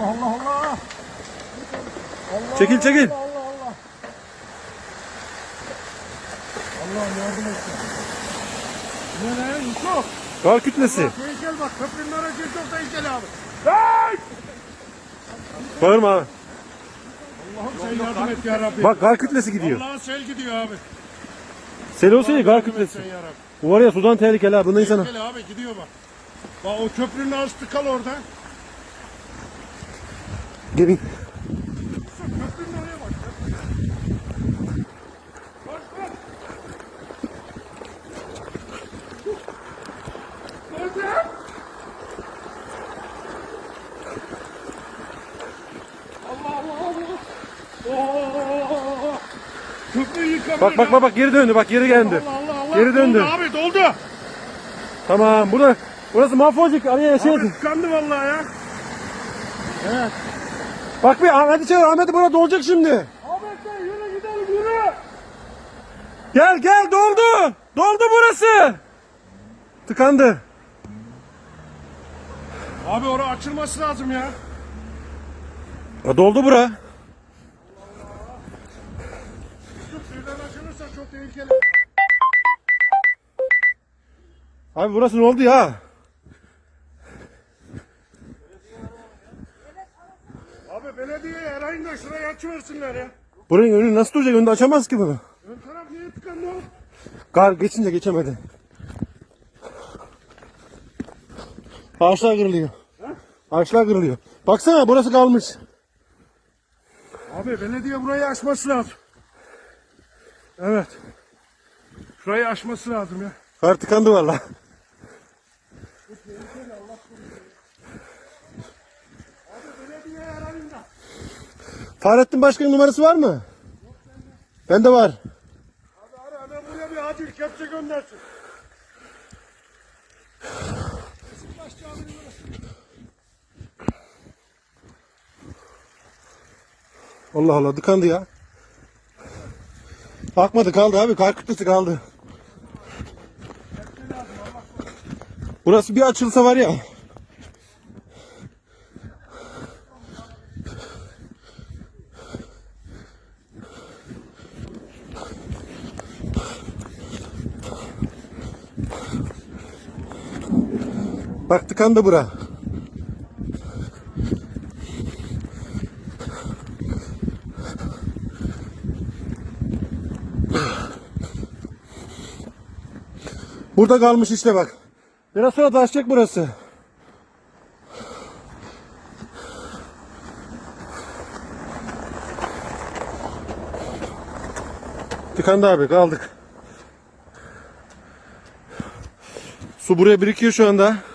Allah Allah Allah. Allah Çekil, çekil. Allah Allah Allah. Allah'ım yardım etsin. Ne ne Yusuf? Kar kütlesi. Tehlikeli bak köprünün aracı çok tehlikeli abi. Hey! Bağırma abi. Allah'ım sen yardım et ya Rabbi. Bak kar kütlesi gidiyor. Allah'ın sel gidiyor abi. Sel olsa iyi kar kütlesi. Bu var ya sudan tehlikeli abi. Bunda insana. Tehlikeli abi gidiyor bak. Bak o köprünün ağzı kal orada. Gelin. Bak bak bak bak geri döndü. Bak geri geldi. Allah Allah Allah. Geri döndü. Doldu abi doldu. Tamam. Burada burası mahvolacak. Araya şey. Abi tıkandı vallahi ya. Evet. Bak bir Ahmet'i çağır. Ahmet'i burada dolacak şimdi. Ahmet sen yürü gidelim yürü. Gel gel doldu. Doldu burası. Tıkandı. Abi orası açılması lazım ya. Ya doldu bura. Suydan açılırsa çok tehlikeli. Abi burası ne oldu ya? Abi arayın da şurayı açıversinler ya. Buranın önünü nasıl duracak? Önünü açamaz ki bunu. Ön taraf niye tıkandı oğlum? Kar geçince geçemedi. Ağaçlar kırılıyor. Ağaçlar kırılıyor. Baksana burası kalmış. Abi belediye burayı açması lazım. Evet. Şurayı açması lazım ya. Kar tıkandı valla. Abi belediye arayın da. Fahrettin Başkan'ın numarası var mı? Bende var. Abi ara hemen buraya bir acil kepçe göndersin. Allah Allah tıkandı ya. Akmadı kaldı abi kar kütlesi kaldı. Burası bir açılsa var ya. Bak tıkandı bura. Burada kalmış işte bak. Biraz sonra taşacak burası. Tıkandı abi kaldık. Su buraya birikiyor şu anda.